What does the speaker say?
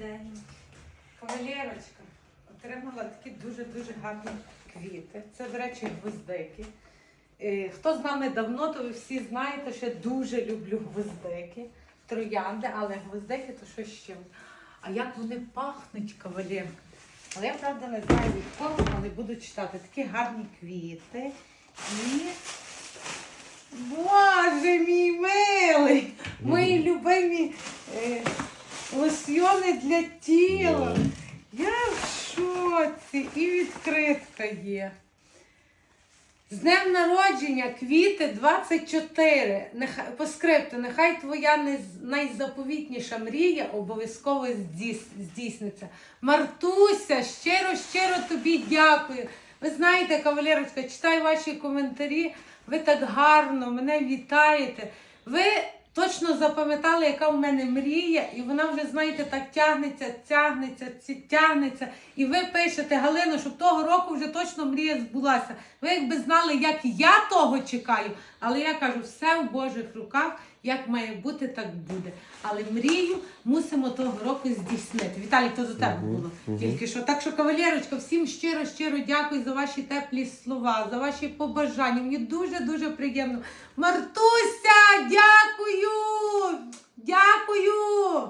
день. Кавалерочка отримала такі дуже-дуже гарні квіти. Це, до речі, гвоздики. Е, Хто з нами давно, то ви всі знаєте, що я дуже люблю гвоздики, троянди, але гвоздики то що ще. А як вони пахнуть, кавалерка. Але я правда не знаю від кого, але буду читати. Такі гарні квіти. І. Боже мій милий! Мої любимі е, лосьйони для тіла. Я в шоці і відкритка є. З днем народження квіти 24. Нехай, по скрипту, нехай твоя найзаповітніша мрія обов'язково здійсниться. Мартуся, щиро, щиро тобі дякую. Ви знаєте, кавалерочка, читаю ваші коментарі. Ви так гарно мене вітаєте. Ви точно запам'ятали, яка в мене мрія, і вона вже, знаєте, так тягнеться, тягнеться, тягнеться. І ви пишете, Галино, щоб того року вже точно мрія збулася. Ви якби знали, як я того чекаю, але я кажу, все в Божих руках, як має бути, так буде. Але мрію мусимо того року здійснити. Віталій, то до тебе було. Тільки що. Так що, кавалерочка, всім щиро, щиро дякую за ваші теплі слова, за ваші побажання. Мені дуже-дуже приємно. Мартуся! Дякую!